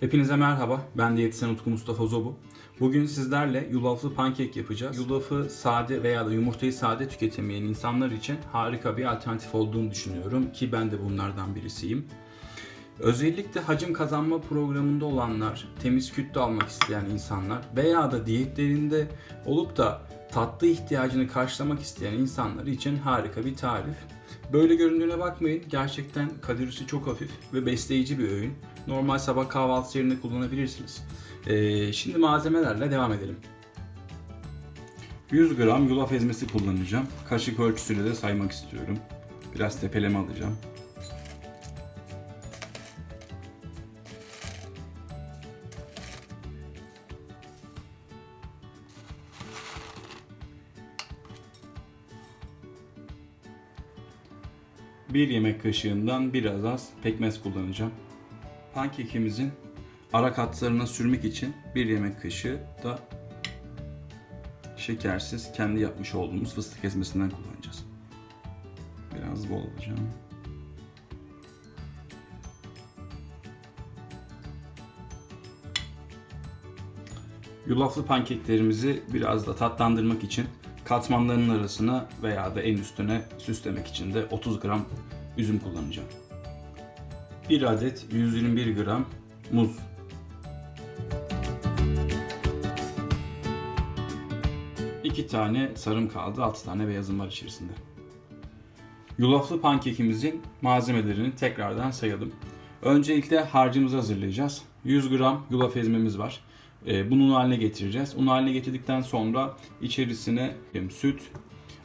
Hepinize merhaba. Ben diyetisyen Utku Mustafa Zobu. Bugün sizlerle yulaflı pankek yapacağız. Yulafı sade veya da yumurtayı sade tüketemeyen insanlar için harika bir alternatif olduğunu düşünüyorum ki ben de bunlardan birisiyim. Özellikle hacim kazanma programında olanlar, temiz kütle almak isteyen insanlar veya da diyetlerinde olup da tatlı ihtiyacını karşılamak isteyen insanlar için harika bir tarif. Böyle göründüğüne bakmayın. Gerçekten kalorisi çok hafif ve besleyici bir öğün. Normal sabah kahvaltısı yerine kullanabilirsiniz. Ee, şimdi malzemelerle devam edelim. 100 gram yulaf ezmesi kullanacağım. Kaşık ölçüsüyle de saymak istiyorum. Biraz tepeleme alacağım. Bir yemek kaşığından biraz az pekmez kullanacağım. Pankekimizin ara katlarına sürmek için bir yemek kaşığı da şekersiz kendi yapmış olduğumuz fıstık ezmesinden kullanacağız. Biraz bol alacağım. Yulaflı pankeklerimizi biraz da tatlandırmak için katmanlarının arasına veya da en üstüne süslemek için de 30 gram üzüm kullanacağım. 1 adet 121 gram muz. İki tane sarım kaldı, 6 tane beyazım var içerisinde. Yulaflı pankekimizin malzemelerini tekrardan sayalım. Öncelikle harcımızı hazırlayacağız. 100 gram yulaf ezmemiz var. Ee, Bunu un haline getireceğiz. Un haline getirdikten sonra içerisine süt,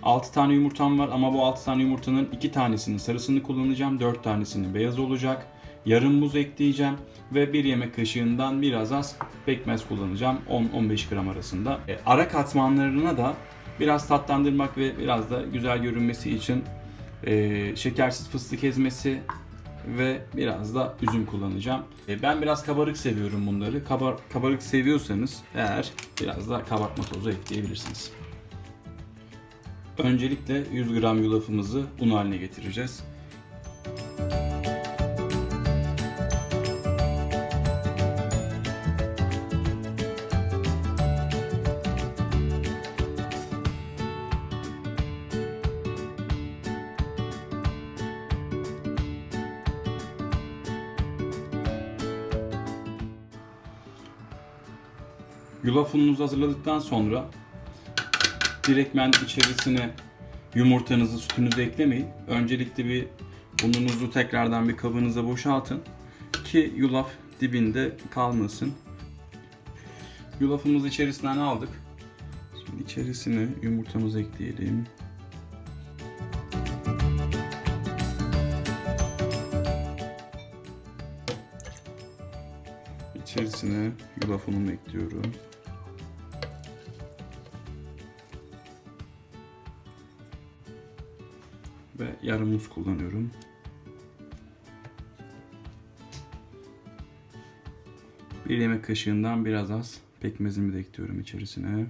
6 tane yumurtam var ama bu 6 tane yumurtanın 2 tanesinin sarısını kullanacağım. 4 tanesinin beyaz olacak. Yarım muz ekleyeceğim ve bir yemek kaşığından biraz az pekmez kullanacağım. 10-15 gram arasında. E, ara katmanlarına da biraz tatlandırmak ve biraz da güzel görünmesi için e, şekersiz fıstık ezmesi ve biraz da üzüm kullanacağım. E, ben biraz kabarık seviyorum bunları. Kabar, kabarık seviyorsanız eğer biraz da kabartma tozu ekleyebilirsiniz. Öncelikle 100 gram yulafımızı un haline getireceğiz. Yulaf ununuzu hazırladıktan sonra direktmen içerisine yumurtanızı, sütünüzü eklemeyin. Öncelikle bir ununuzu tekrardan bir kabınıza boşaltın ki yulaf dibinde kalmasın. Yulafımızı içerisinden aldık. Şimdi içerisine yumurtamızı ekleyelim. İçerisine yulaf unumu ekliyorum. Yarım muz kullanıyorum. Bir yemek kaşığından biraz az pekmezimi de ekliyorum içerisine.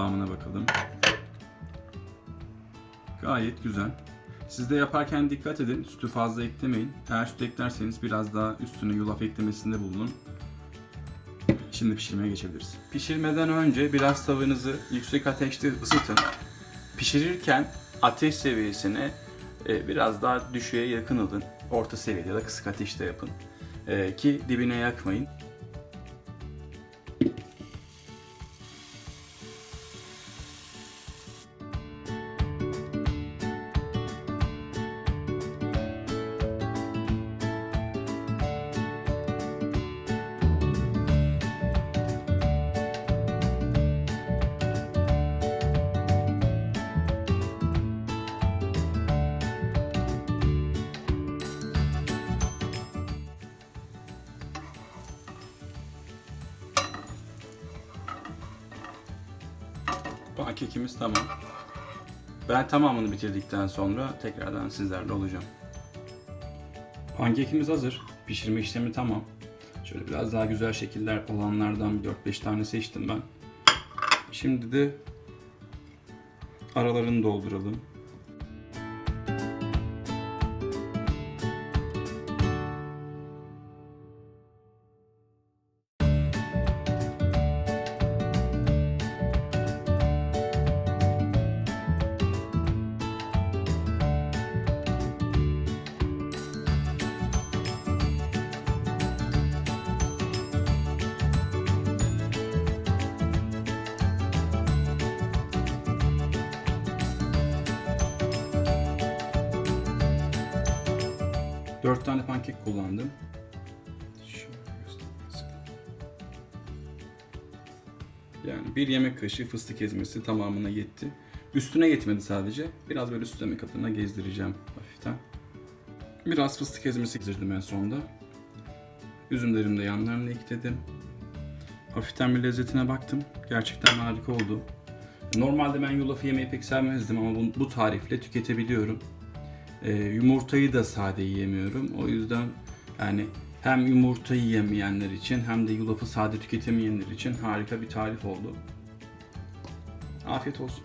Kıvamına bakalım. Gayet güzel. Siz de yaparken dikkat edin. Sütü fazla eklemeyin. Eğer süt eklerseniz biraz daha üstüne yulaf eklemesinde bulunun. Şimdi pişirmeye geçebiliriz. Pişirmeden önce biraz tavanızı yüksek ateşte ısıtın. Pişirirken ateş seviyesine e, biraz daha düşüğe yakın alın. Orta seviyede ya da kısık ateşte yapın. E, Ki dibine yakmayın. Pankekimiz tamam. Ben tamamını bitirdikten sonra tekrardan sizlerle olacağım. Pankekimiz hazır. Pişirme işlemi tamam. Şöyle biraz daha güzel şekiller olanlardan 4-5 tane seçtim ben. Şimdi de aralarını dolduralım. Dört tane pankek kullandım. Yani bir yemek kaşığı fıstık ezmesi tamamına yetti. Üstüne yetmedi sadece. Biraz böyle süsleme kapına gezdireceğim hafiften. Biraz fıstık ezmesi gezdirdim en sonda. Üzümlerimi de yanlarına ekledim. Hafiften bir lezzetine baktım. Gerçekten harika oldu. Normalde ben yulafı yemeyi pek sevmezdim ama bu, bu tarifle tüketebiliyorum. Ee, yumurtayı da sade yiyemiyorum. O yüzden yani hem yumurtayı yemeyenler için hem de yulafı sade tüketemeyenler için harika bir tarif oldu. Afiyet olsun.